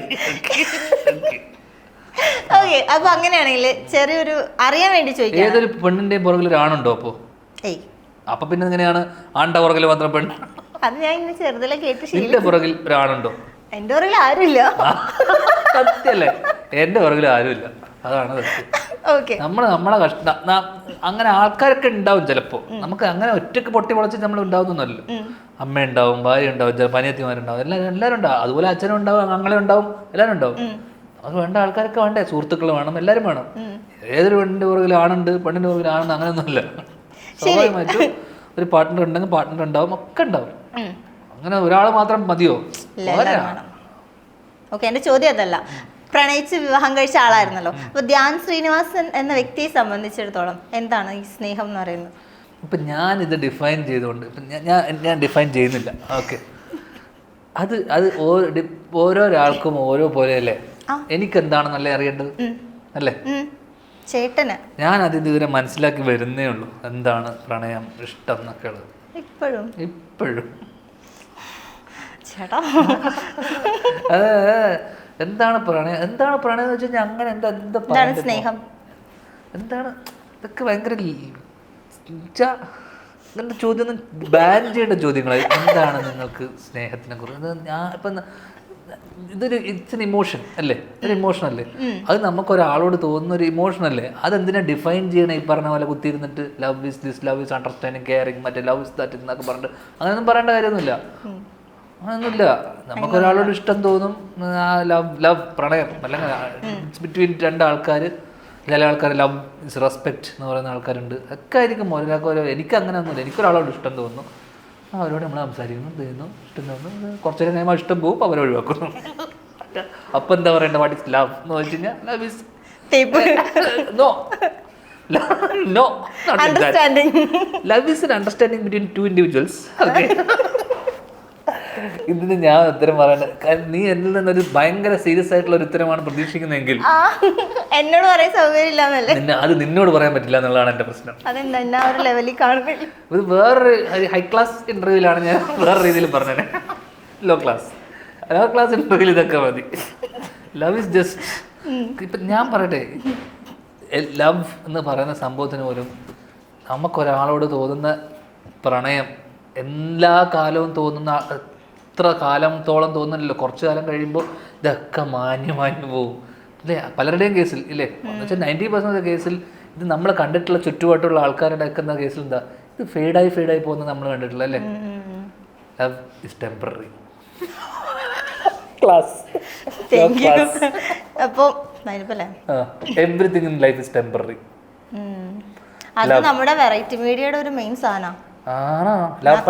ഓക്കെ അപ്പൊ അങ്ങനെയാണെങ്കിൽ ചെറിയൊരു അറിയാൻ വേണ്ടി ചോദിക്കാം ഏതൊരു പെണ്ണിന്റെയും പുറകിൽ ഒരു ആണുണ്ടോ അപ്പോ? ഏയ്. അപ്പൊ പിന്നെ എങ്ങനെയാണ്? ആണ്ട പുറകിൽ മാത്രം പെണ്ണ്. അത് ഞാൻ ഇന്ന് ചെറുതിലെ കേട്ട് നിന്റെ പുറകിൽ ഒരാണുണ്ടോ? എന്റെ പുറകിൽ ആരുമില്ല. സത്യല്ലേ? എന്റെ പുറകിൽ ആരുമില്ല. അതാണ് സത്യം. ഓക്കെ. നമ്മൾ നമ്മളെ കഷ്ട അങ്ങനെ ആൾക്കാരൊക്കെ ഉണ്ടാവും ചിലപ്പോ. നമുക്ക് അങ്ങനെ ഒറ്റയ്ക്ക് പൊട്ടി പൊളച്ച് നമ്മൾ ഉണ്ടാവുന്നല്ലോ അമ്മ ഉണ്ടാവും ഭാര്യ ഉണ്ടാവും പനിയത്തിമാരുണ്ടാവും എല്ലാവരും എല്ലാവരും ഉണ്ടാവും അതുപോലെ അച്ഛനും ഉണ്ടാവും അങ്ങളെ ഉണ്ടാവും എല്ലാവരും ഉണ്ടാവും അത് വേണ്ട ആൾക്കാരൊക്കെ വേണ്ടേ? സുഹൃത്തുക്കൾ വേണം എല്ലാവരും വേണം. ഏതൊരു പെണ്ണിന്റെ പുറകിൽ ആണുണ്ട് പെണ്ണിന്റെ പുറകിൽ ആണെന്ന് അങ്ങനെയൊന്നുമില്ല. സ്വാഭാവികമായിട്ടും ഒരു പാർട്ട്ണർ ഉണ്ടെങ്കിൽ പാർട്ട്ണർ ഉണ്ടാവും ഒക്കെ ഉണ്ടാവും. അങ്ങനെ ഒരാൾ മാത്രം മതിയോ. ഓക്കെ എന്റെ ചോദ്യം അതല്ല. പ്രണയിച്ച് വിവാഹം കഴിച്ച ആളായിരുന്നല്ലോ. അപ്പൊ ധ്യാൻ ശ്രീനിവാസൻ എന്ന വ്യക്തിയെ സംബന്ധിച്ചിടത്തോളം എന്താണ് ഈ സ്നേഹം എന്ന് പറയുന്നത്? ഇപ്പം ഞാൻ ഇത് ഡിഫൈൻ ചെയ്തുകൊണ്ട് ഇപ്പം ഞാൻ ഞാൻ ഡിഫൈൻ ചെയ്യുന്നില്ല. ഓക്കെ. അത് അത് ഓരോ ഡി- ഓരോരാൾക്കും ഓരോ പോലെയല്ലേ? എനിക്ക് എന്താണെന്നല്ലേ അറിയേണ്ടത്? അല്ലേ. ചേട്ടന്. ഞാൻ അത് ഇതുവരെ മനസ്സിലാക്കി വരുന്നേ ഉള്ളൂ. എന്താണ് പ്രണയം ഇഷ്ടം എന്നൊക്കെ ഉള്ളത്. ഇപ്പോഴും. ഇപ്പോഴും. എന്താണ് പ്രണയം? എന്താണ് പ്രണയം എന്ന് വെച്ചാൽ അങ്ങനെ എന്താ എന്താ സ്നേഹം? എന്താണ്? ഇതൊക്കെ ഭയങ്കര ഇങ്ങനത്തെ ചോദ്യം ബാൻ ചെയ്യേണ്ട ചോദ്യങ്ങളായി എന്താണ് നിങ്ങൾക്ക് സ്നേഹത്തിനെ കുറിച്ച്? ഞാൻ ഇപ്പം ഇതൊരു ഇറ്റ്സ് എൻ ഇമോഷൻ അല്ലേ? ഒരു ഇമോഷൻ അല്ലേ? അത് നമുക്ക് ഒരാളോട് തോന്നുന്ന ഒരു ഇമോഷൻ അല്ലേ? അതെന്തിനാ ഡിഫൈൻ ചെയ്യണ ഈ പറഞ്ഞ പോലെ കുത്തിയിരുന്നിട്ട് love is this love is understanding caring മറ്റേ ലവ് ഇസ് ദാറ്റ് എന്നൊക്കെ പറഞ്ഞിട്ട് അങ്ങനെയൊന്നും പറയേണ്ട കാര്യമൊന്നുമില്ല. അങ്ങനൊന്നുമില്ല നമുക്ക് ഒരാളോട് ഇഷ്ടം തോന്നും ലവ് ലവ് പ്രണയം. അല്ലെങ്കിൽ ബിറ്റ്വീൻ രണ്ട് ആൾക്കാർ ചില ആൾക്കാർ ലവ് ഇസ് റെസ്പെക്റ്റ് എന്ന് പറയുന്ന ആൾക്കാരുണ്ട്. ഒക്കെ ആയിരിക്കും. ഒരാൾക്ക് ഓരോ എനിക്ക് അങ്ങനെ ഒന്നുമില്ല. എനിക്കൊരാളോട് ഇഷ്ടം തോന്നുന്നു. അവരോട് നമ്മൾ സംസാരിക്കുന്നു ചെയ്യുന്നു ഇഷ്ടം തോന്നുന്നു. കുറച്ചു നേരം കഴിയുമ്പോൾ ഇഷ്ടം പോകും അവരെ ഒഴിവാക്കുന്നു അപ്പം എന്താ പറയേണ്ടത് വാട്ട് ഇസ് ലവ് എന്ന് വെച്ച് കഴിഞ്ഞാൽ love is no no understanding love is understanding between two individuals okay ഇതിന് ഞാൻ ഉത്തരം പറയാൻ കാരണം നീ എന്നിൽ ഒരു ഭയങ്കര സീരിയസ് ആയിട്ടുള്ള ഒരു ഉത്തരമാണ് പ്രതീക്ഷിക്കുന്നതെങ്കിൽ എന്നോട് പറയാൻ സൗകര്യം നിന്നെ അത് നിന്നോട് പറയാൻ പറ്റില്ല എന്നുള്ളതാണ് എന്റെ പ്രശ്നം. അതെന്താ എന്നാ ഒരു ലെവലിൽ കാണുന്നില്ല ഇത് വേറൊരു ഹൈ ക്ലാസ് ഇന്റർവ്യൂലാണ് ഞാൻ വേറെ രീതിയിൽ പറഞ്ഞത്. ലോ ക്ലാസ് ലോ ക്ലാസ് ഇന്റർവ്യൂവിൽ ഇതൊക്കെ മതി. ലവ് ഇസ് ജസ്റ്റ് ഇപ്പം ഞാൻ പറയട്ടെ ലവ് എന്ന് പറയുന്ന സംഭവത്തിന് പോലും നമുക്കൊരാളോട് തോന്നുന്ന പ്രണയം എല്ലാ കാലവും തോന്നുന്ന എത്ര കാലത്തോളം തോന്നുന്നില്ലല്ലോ. കുറച്ച് കാലം കഴിയുമ്പോൾ ഇതൊക്കെ മാന്യ മാന്യ പോവും. അല്ലേ? പലരുടെയും കേസിൽ ഇല്ലേ? എന്ന് വെച്ചാൽ നയന്റി പെർസെന്റ് കേസിൽ ഇത് നമ്മൾ കണ്ടിട്ടുള്ള ചുറ്റുപാട്ടുള്ള ആൾക്കാരുടെ ഒക്കെ കേസിൽ എന്താ? ഇത് ഫെയ്ഡായി ഫെയ്ഡായി പോകുന്നത് നമ്മൾ കണ്ടിട്ടില്ല അല്ലേ? ലവ് ഇസ് ടെമ്പററി ക്ലാസ് അപ്പോൾ everything in life is temporary അത് നമ്മുടെ വെറൈറ്റി മീഡിയയുടെ ഒരു മെയിൻ സാധനമാണ് ആണോ? ലവ്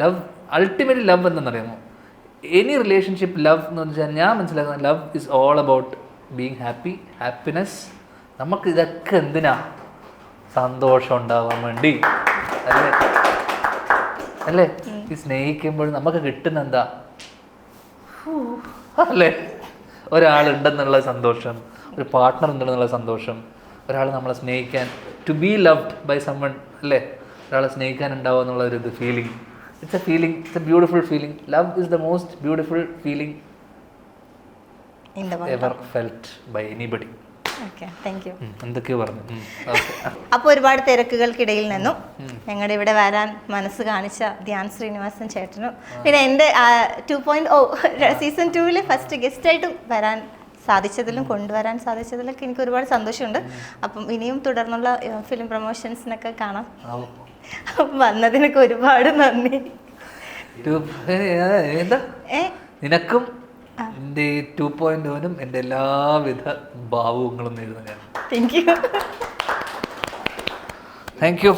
ലവ് അൾട്ടിമേറ്റ്ലി ലവ് എന്തെന്നറിയാമോ എനി റിലേഷൻഷിപ്പ് ലവ് എന്ന് വെച്ചാൽ ഞാൻ മനസ്സിലാക്കുന്ന love is all about being happy happiness നമുക്ക് ഇതൊക്കെ എന്തിനാ? സന്തോഷം ഉണ്ടാവാൻ വേണ്ടി. അല്ലേ? അല്ലേ? ഈ സ്നേഹിക്കുമ്പോൾ നമുക്ക് കിട്ടുന്ന എന്താ? അല്ലേ? ഒരാളുണ്ടെന്നുള്ള സന്തോഷം ഒരു പാർട്ട്ണർ ഉണ്ടെന്നുള്ള സന്തോഷം ഒരാൾ നമ്മളെ സ്നേഹിക്കാൻ to be loved by someone അല്ലേ? ഒരാളെ സ്നേഹിക്കാൻ ഉണ്ടാവുക എന്നുള്ള ഒരു ഇത് feeling it's a feeling it's a beautiful feeling love is the most beautiful feeling ever felt by anybody എന്തൊക്കെയോ പറഞ്ഞു. അപ്പോൾ ഒരുപാട് തിരക്കുകൾക്കിടയിൽ നിന്നും ഞങ്ങളുടെ ഇവിടെ വരാൻ മനസ്സ് കാണിച്ച ധ്യാൻ ശ്രീനിവാസൻ ചേട്ടനും പിന്നെ എന്റെ ടു പോയിന്റ് ഓ സീസൺ ടൂവിൽ ഫസ്റ്റ് ആയിട്ടും വരാൻ സാധിച്ചതിലും കൊണ്ടുവരാൻ സാധിച്ചതിലൊക്കെ എനിക്ക് ഒരുപാട് സന്തോഷമുണ്ട്. അപ്പം ഇനിയും തുടർന്നുള്ള ഫിലിം പ്രൊമോഷൻസിനൊക്കെ കാണാം. വന്നതിനൊക്കെ ഒരുപാട് നന്ദി. നിനക്കും എന്റെ ടു പോയിന്റ് ഓനും എന്റെ എല്ലാവിധ ഭാവങ്ങളും നേരുന്നു ഞാൻ. Thank you thank you